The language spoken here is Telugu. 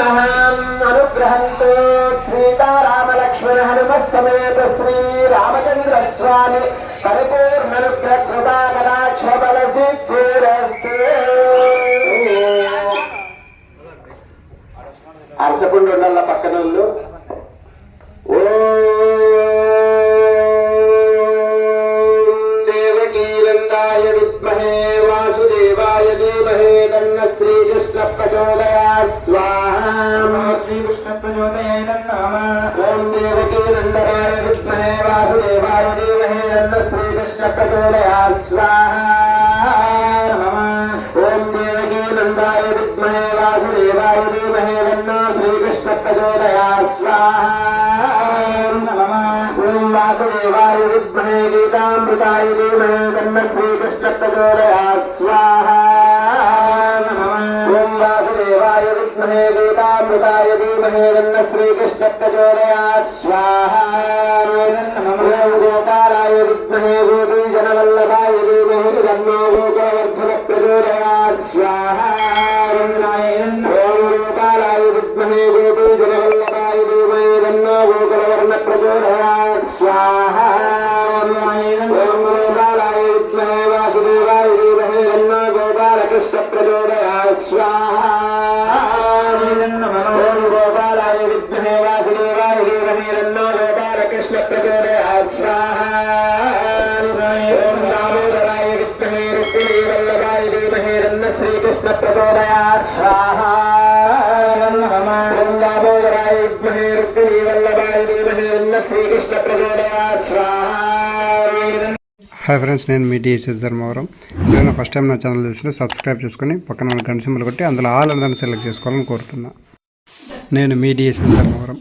అనుగ్రహంతో సీతారామలక్ష్మణ హనుమ సమేత శ్రీ రామచంద్ర స్వామి పరిపూర్ణనుగ్రహ కృపాకటాక్ష అరసపుండు ఉండాల పక్కన వాళ్ళు దేవకీనందాయ విద్మహే వాసుదేవాయ ధీమహే తన్న శ్రీకృష్ణ ప్రచోదయా స్వామి. శ్రీకృష్ణ ప్రచోదయాయ నమ ఓం దేవకీనందనాయ విద్మహే వాసుదేవాయ ధీమహే తన్న శ్రీకృష్ణ ప్రచోదయా స్వాహా ఓం దేవకీనందాయ విద్మహే వాసుదేవాయ ధీమహే తన్న శ్రీకృష్ణ ప్రచోదయా స్వాహా ఓం వాసుదేవాయ విద్మహే గీతామృతాయ ధీమహే తన్న శ్రీకృష్ణ ప్రచోదయా స్వాహా ఓం వాసుదేవాయ విద్మహే గీతామృతాయ ధీమహే తన్న శ్రీకృష్ణ ప్రచోదయా స్వాహా ఓం గోపాలాయ విద్మహే గోపీ జనవల్లభాయ ధీమహి తన్నో గోకులవర్ధన ప్రచోదయా స్వాహా ఓం గోపాలాయ విద్మహే గోపీ జనవల్లభాయ ధీమహి తన్నో గోకులవర్ణ ప్రచోదయా స్వాహా ఓం గోపాలాయ విద్మహే వాసుదేవాయ ధీమహి తన్నో గోపాలకృష్ణ ప్రచోదయా విద్మహే గోపాలకృష్ణ ప్రచోదయ స్వాహం. దామోదరాయ విద్మహే రుక్మిణీ వల్లభాయ ధీమహి శ్రీకృష్ణ ప్రచోదయ స్వాహా. దామోదరాయ విద్మహే రుక్మిణీ వల్లభాయ ధీమహి శ్రీకృష్ణ ప్రచోదయ స్వాహా. హాయ్ ఫ్రెండ్స్ నేను మీ డిఎస్ఎస్ ధర్మవరం. నేను ఫస్ట్ టైం నా ఛానల్ చూస్తే సబ్స్క్రైబ్ చేసుకుని పక్కన గంట సింబల్ కొట్టి అందులో ఆల్ అందరిని సెలెక్ట్ చేసుకోవాలని కోరుతున్నాను నేను మీ డిఎస్ఎస్ ధర్మవరం.